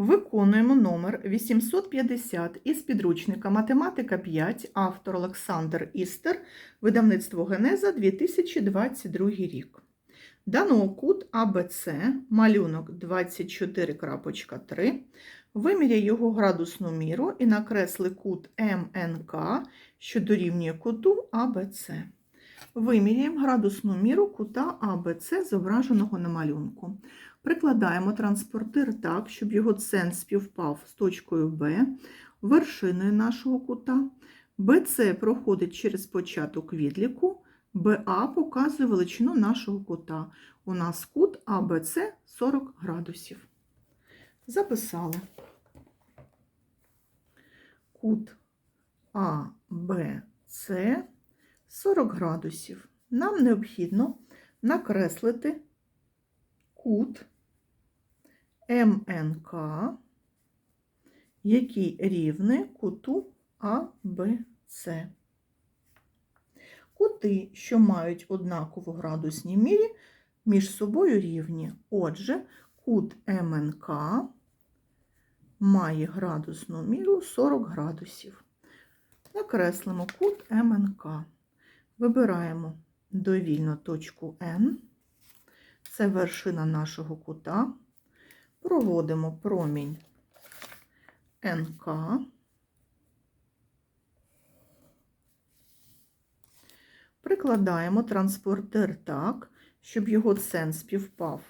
Виконуємо номер 850 із підручника Математика 5, автор Олександр Істер, видавництво Генеза 2022 рік. Дано кут АБЦ, малюнок 24.3, виміряй його градусну міру і накресли кут МНК, що дорівнює куту АБЦ. Виміряємо градусну міру кута АБЦ, зображеного на малюнку. Прикладаємо транспортир так, щоб його центр співпав з точкою Б, вершиною нашого кута. БЦ проходить через початок відліку, БА показує величину нашого кута. У нас кут АБЦ 40 градусів. Записали. Кут АБЦ 40 градусів. Нам необхідно накреслити кут МНК, який рівний куту АБЦ. Кути, що мають однакову градусній мірі, між собою рівні. Отже, кут МНК має градусну міру 40 градусів. Накреслимо кут МНК. Вибираємо довільно точку N. Це вершина нашого кута. Проводимо промінь НК. Прикладаємо транспортер так, щоб його цен співпав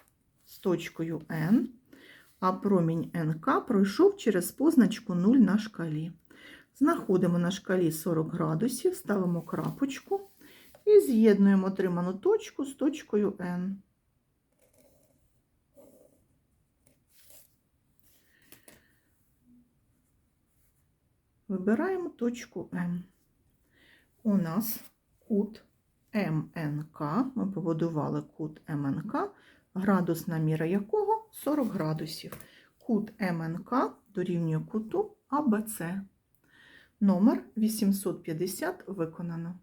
з точкою N, а промінь НК пройшов через позначку 0 на шкалі. Знаходимо на шкалі 40 градусів, ставимо крапочку і з'єднуємо отриману точку з точкою N. Вибираємо точку М. У нас кут МНК, ми побудували кут МНК, градусна міра якого 40 градусів. Кут МНК дорівнює куту АБЦ. Номер 850 виконано.